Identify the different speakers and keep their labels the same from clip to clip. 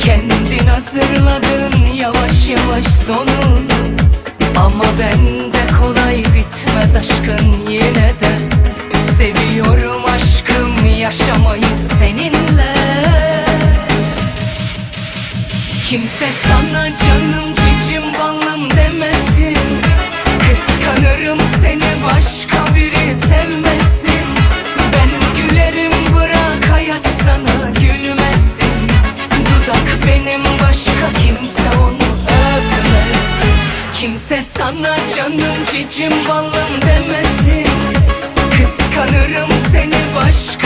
Speaker 1: Kendin hazırladın yavaş yavaş sonunu Ama bende kolay bitmez aşkın yine de. Seviyorum aşkım yaşamayı seninle. Kimse sana canım cicim balım demesin. Kıskanırım seni başka biri sevmesin sana canım cicim balım demesin. Kıskanırım seni başka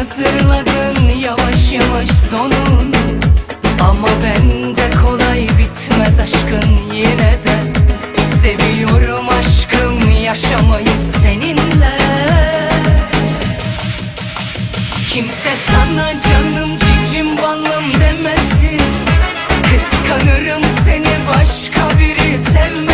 Speaker 1: hazırladın yavaş yavaş sonunu Ama bende kolay bitmez aşkın yine de. Seviyorum aşkım yaşamayı seninle. Kimse sana canım cicim balım demesin. Kıskanırım seni başka biri sevmesin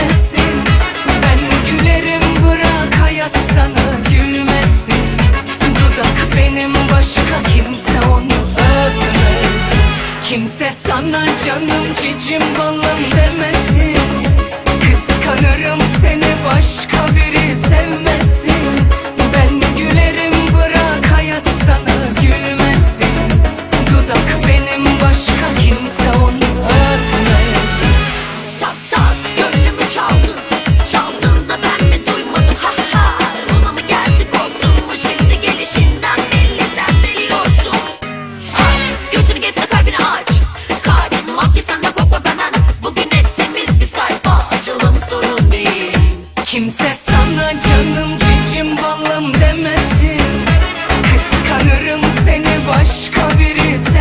Speaker 1: Kimse sana canım cicim balım demesin. Kıskanırım seni başka biri başka birisi.